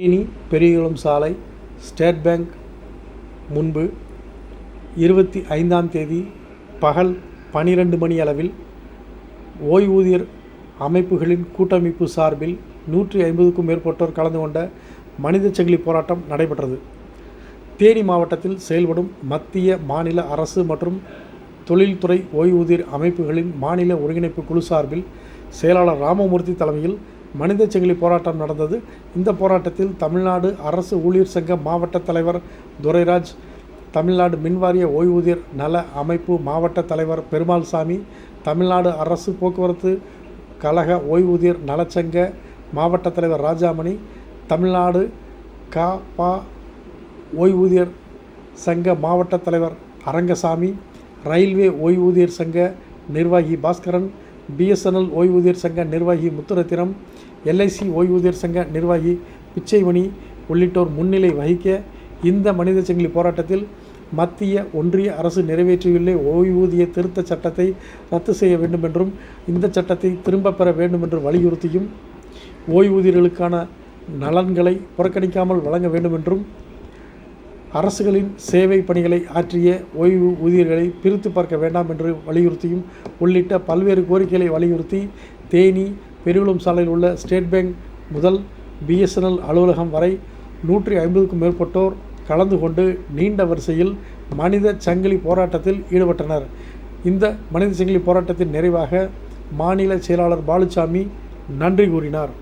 தேனி பெரியகுளம் சாலை state bank முன்பு இருபத்தி ஐந்தாம் தேதி பகல் பனிரெண்டு மணி அளவில் ஓய்வூதியர் அமைப்புகளின் கூட்டமைப்பு சார்பில் நூற்றி ஐம்பதுக்கும் மேற்பட்டோர் கலந்து கொண்ட மனிதச் சங்கிலி போராட்டம் நடைபெற்றது. தேனி மாவட்டத்தில் செயல்படும் மத்திய மாநில அரசு மற்றும் தொழில்துறை ஓய்வூதியர் அமைப்புகளின் மாநில ஒருங்கிணைப்பு குழு சார்பில் செயலாளர் ராமமூர்த்தி தலைமையில் மனிதச் சங்கிலி போராட்டம் நடந்தது. இந்த போராட்டத்தில் தமிழ்நாடு அரசு ஊழியர் சங்க மாவட்ட தலைவர் துரைராஜ் தமிழ்நாடு மின்வாரிய ஓய்வூதியர் நல அமைப்பு மாவட்ட தலைவர் பெருமாள்சாமி தமிழ்நாடு அரசு போக்குவரத்து கழக ஓய்வூதியர் நலச்சங்க மாவட்ட தலைவர் ராஜாமணி தமிழ்நாடு கா பா ஓய்வூதியர் சங்க மாவட்ட தலைவர் அரங்கசாமி ரயில்வே ஓய்வூதியர் சங்க நிர்வாகி பாஸ்கரன் பிஎஸ்என்எல் ஓய்வூதியர் சங்க நிர்வாகி முத்துரத்தினம் எல்ஐசி ஓய்வூதியர் சங்க நிர்வாகி பிச்சைமணி உள்ளிட்டோர் முன்னிலை வகிக்க இந்த மனித சங்கிலி போராட்டத்தில் மத்திய ஒன்றிய அரசு நிறைவேற்றியுள்ள ஓய்வூதிய திருத்த சட்டத்தை ரத்து செய்ய வேண்டும் என்றும் இந்த சட்டத்தை திரும்பப் பெற வேண்டும் என்று வலியுறுத்தியும் ஓய்வூதியர்களுக்கான நலன்களை புறக்கணிக்காமல் வழங்க வேண்டும் என்றும் அரசுகளின் சேவை பணிகளை ஆற்றிய ஓய்வு ஊதியர்களை பிரித்து பார்க்க வேண்டாம் என்று வலியுறுத்தியும் உள்ளிட்ட பல்வேறு கோரிக்கைகளை வலியுறுத்தி தேனி பெருகுளம் சாலையில் உள்ள ஸ்டேட் பேங்க் முதல் பிஎஸ்என்எல் அலுவலகம் வரை நூற்றி ஐம்பதுக்கும் மேற்பட்டோர் கலந்து கொண்டு நீண்ட வரிசையில் மனித சங்கிலி போராட்டத்தில் ஈடுபட்டனர். இந்த மனித சங்கிலி போராட்டத்தின் நிறைவாக மாநில செயலாளர் பாலுசாமி நன்றி கூறினார்.